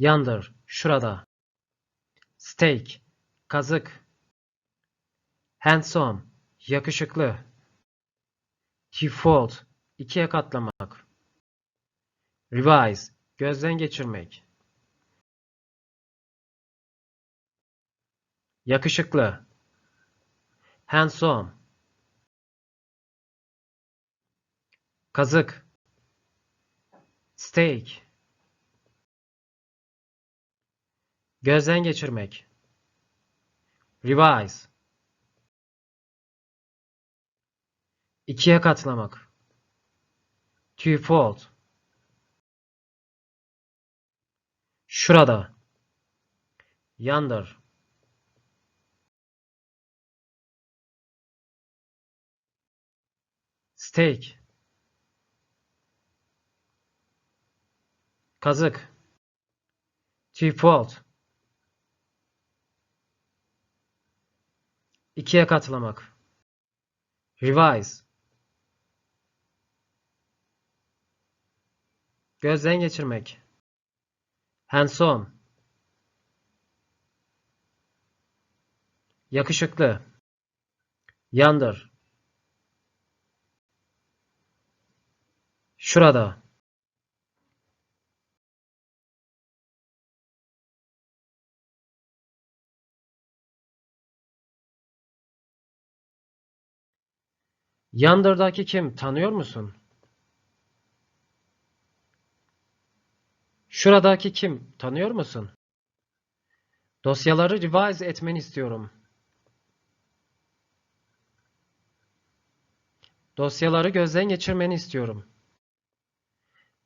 Yandır, şurada. Steak, kazık. Handsome, yakışıklı. Twofold, ikiye katlamak. Revise, gözden geçirmek. Yakışıklı. Handsome. Kazık. Steak. Gözden geçirmek. Revise. İkiye katlamak. Twofold. Şurada. Yonder. Steak. Kazık. Twofold. İkiye katlamak. Revise. Gözden geçirmek. Handsome. Yakışıklı. Yonder. Şurada. Yandır'daki kim? Tanıyor musun? Şuradaki kim? Tanıyor musun? Dosyaları revise etmeni istiyorum. Dosyaları gözden geçirmeni istiyorum.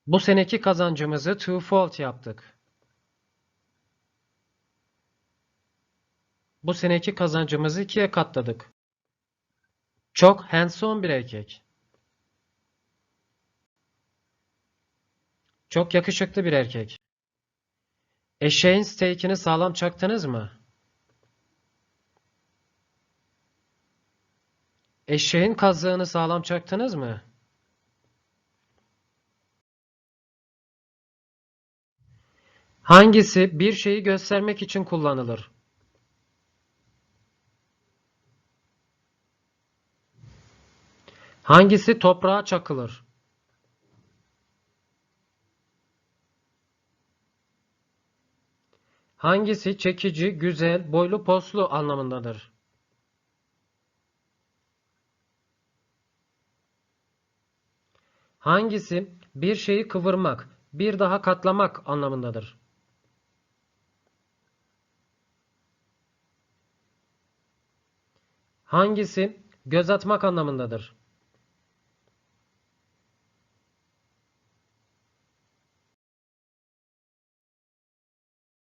Bu seneki kazancımızı twofold yaptık. Bu seneki kazancımızı ikiye katladık. Çok handsome bir erkek. Çok yakışıklı bir erkek. Eşeğin steakini sağlam çaktınız mı? Eşeğin kazığını sağlam çaktınız mı? Hangisi bir şeyi göstermek için kullanılır? Hangisi toprağa çakılır? Hangisi çekici, güzel, boylu poslu anlamındadır? Hangisi bir şeyi kıvırmak, bir daha katlamak anlamındadır? Hangisi göz atmak anlamındadır?